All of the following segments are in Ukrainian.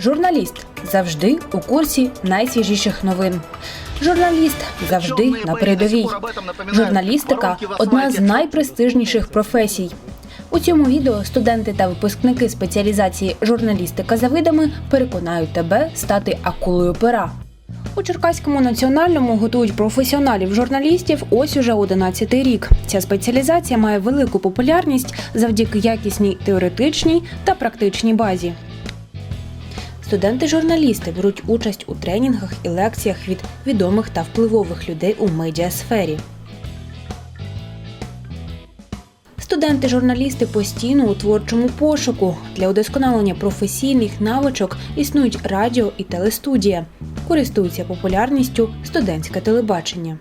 Журналіст завжди у курсі найсвіжіших новин. Журналіст завжди на передовій. Журналістика одна з найпрестижніших професій. У цьому відео студенти та випускники спеціалізації журналістика за видами переконають тебе стати акулою пера. У Черкаському національному готують професіоналів журналістів ось уже 11 рік. Ця спеціалізація має велику популярність завдяки якісній теоретичній та практичній базі. Студенти-журналісти беруть участь у тренінгах і лекціях від відомих та впливових людей у медіасфері. Студенти-журналісти постійно у творчому пошуку. Для удосконалення професійних навичок існують радіо і телестудія. Користується популярністю студентське телебачення.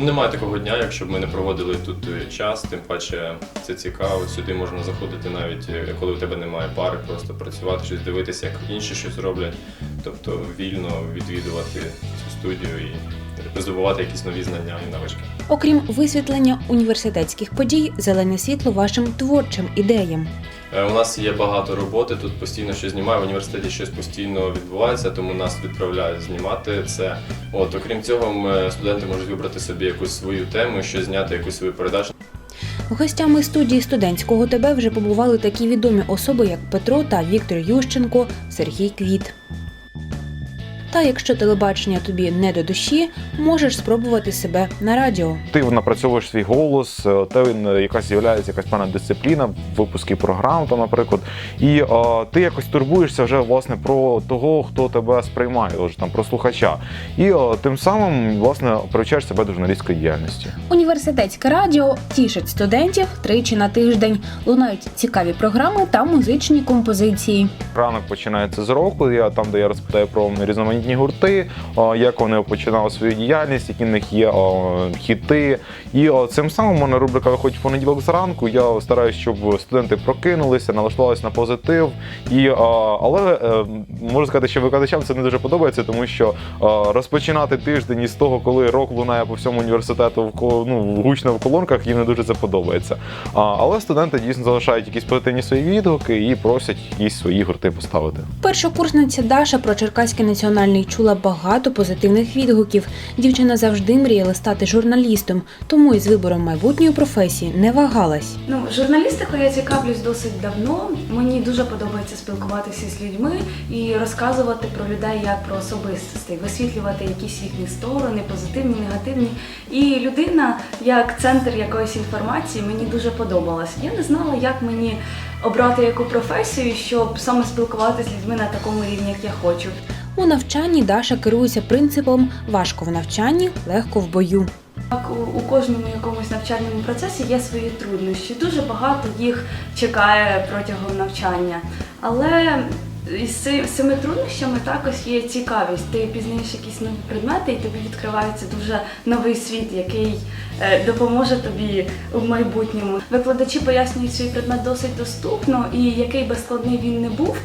Немає такого дня, якщо б ми не проводили тут е, час, тим паче це цікаво. Сюди можна заходити навіть е, коли у тебе немає пари, просто працювати, щось дивитися, як інші щось роблять. Тобто вільно відвідувати цю студію і здобувати якісь нові знання і навички. Окрім висвітлення університетських подій, зелене світло вашим творчим ідеям. Е, У нас є багато роботи, тут постійно щось знімає, В університеті щось постійно відбувається, тому нас відправляють знімати це. От окрім цього, ми, студенти можуть вибрати собі якусь свою тему, що зняти якусь свою передачу. Гостями студії студентського ТБ вже побували такі відомі особи, як Петро та Віктор Ющенко, Сергій Квіт. Та якщо телебачення тобі не до душі, можеш спробувати себе на радіо. Ти напрацьовуєш свій голос, те е, якась з'являється якась певна дисципліна в випуску програм, там, наприклад, і е, ти якось турбуєшся вже власне про того, хто тебе сприймає, отже, там про слухача, і е, тим самим власне привчаєш себе до журналістської діяльності. Університетське радіо тішить студентів тричі на тиждень. Лунають цікаві програми та музичні композиції. Ранок починається з року. Я там, де я розпитаю про різноманітні гурти, як вони починали свою діяльність, які в них є хіти. І цим самим мене рубрика виходить в понеділок зранку. Я стараюся, щоб студенти прокинулися, налаштувалися на позитив. І, але е, можу сказати, що викладачам це не дуже подобається, тому що розпочинати тиждень із того, коли рок лунає по всьому університету в ну, гучно в колонках, їм не дуже це подобається. Але студенти дійсно залишають якісь позитивні свої відгуки і просять якісь свої гурти поставити. Першокурсниця Даша про Черкаський національний чула багато позитивних відгуків. Дівчина завжди мріяла стати журналістом, тому із вибором майбутньої професії не вагалась. Ну, журналістикою я цікавлюсь досить давно. Мені дуже подобається спілкуватися з людьми і розказувати про людей як про особистостей, висвітлювати якісь їхні сторони, позитивні, негативні. І людина, як центр якоїсь інформації, мені дуже подобалась. Я не знала, як мені обрати яку професію, щоб саме спілкуватися з людьми на такому рівні, як я хочу. У навчанні Даша керується принципом важко в навчанні, легко в бою. У, кожному якомусь навчальному процесі є свої труднощі. Дуже багато їх чекає протягом навчання. Але з цими труднощами також є цікавість. Ти пізнаєш якісь нові предмети, і тобі відкривається дуже новий світ, який е, допоможе тобі в майбутньому. Викладачі пояснюють свій предмет досить доступно, і який би складний він не був,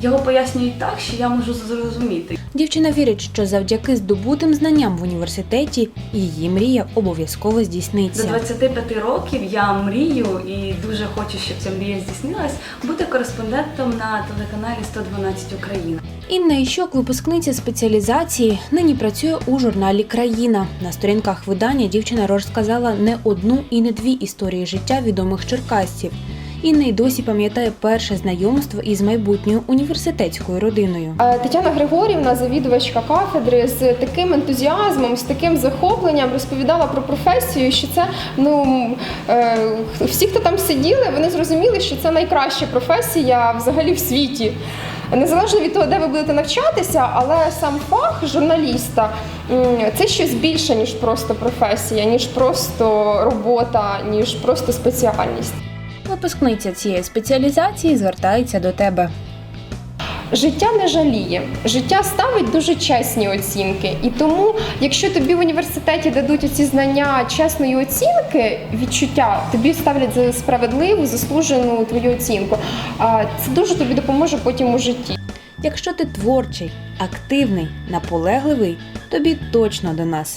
його пояснюють так, що я можу зрозуміти. Дівчина вірить, що завдяки здобутим знанням в університеті її мрія обов'язково До здійсниться. 25 років я мрію і дуже хочу, щоб ця мрія здійснилась, бути кореспондентом на телеканалі 112 Україна. Інна Іщук, випускниця спеціалізації, нині працює у журналі Країна. На сторінках видання дівчина розказала не одну і не дві історії життя відомих черкасців. Інна й досі пам'ятає перше знайомство із майбутньою університетською родиною. Тетяна Григорівна, завідувачка кафедри, з таким ентузіазмом, з таким захопленням розповідала про професію, що це ну е, всі, хто там сиділи, вони зрозуміли, що це найкраща професія взагалі в світі. Незалежно від того, де ви будете навчатися, але сам фах журналіста це щось більше, ніж просто професія, ніж просто робота, ніж просто спеціальність. Випускниця цієї спеціалізації звертається до тебе. Життя не жаліє, життя ставить дуже чесні оцінки. І тому, якщо тобі в університеті дадуть ці знання чесної оцінки, відчуття, тобі ставлять за справедливу, заслужену твою оцінку. А це дуже тобі допоможе потім у житті. Якщо ти творчий, активний, наполегливий, тобі точно до нас.